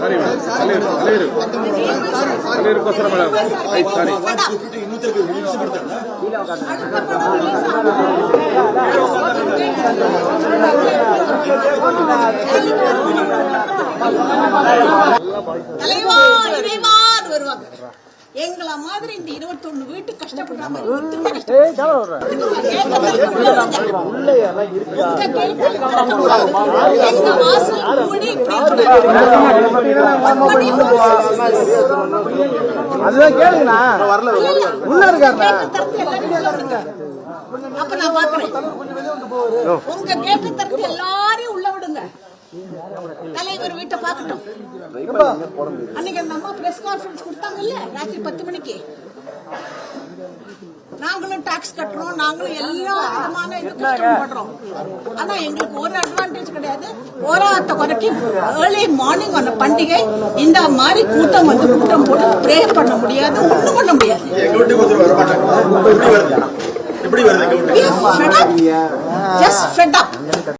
ಸರಿ madam ಅಲ್ಲಿರು ಅಲ್ಲಿರು ಅಲ್ಲಿರ್ಕೋಸ್ಕರ madam ಆಯ್ತು ಸರಿ தலைவா இறைவான்னு வருவாங்க எங்கள மாதிரி இந்த இருபத்தொன்னு வீட்டு அதுதான் கேளுங்கண்ணா உள்ள இருக்காருண்ணா அப்ப நான் பாக்குறேன் உங்க கேட்ட தரத்து எல்லாரையும் உள்ள விடுங்க தலைவர் வீட்டை பார்க்கட்டும். அன்னைக்கு அந்த அம்மா பிரஸ் கான்ஃபரன்ஸ் கொடுத்தாங்கல்ல? ராத்திரி பத்து மணிக்கு. நாங்களும் டாக்ஸ் கட்டுறோம் நாங்களும் எல்லா விதமான இது கஷ்டப்படுறோம். ஆனா எங்களுக்கு ஒரு அட்வான்டேஜ் கிடையாது. போராட்ட வரைக்கும் ஏர்லி மார்னிங் அந்த பண்டிகை இந்த மாதிரி கூட்டம் வந்து கூட்டம் போட்டு ப்ரே பண்ண முடியாது ஒண்ணும் பண்ண முடியாது. Just fed up.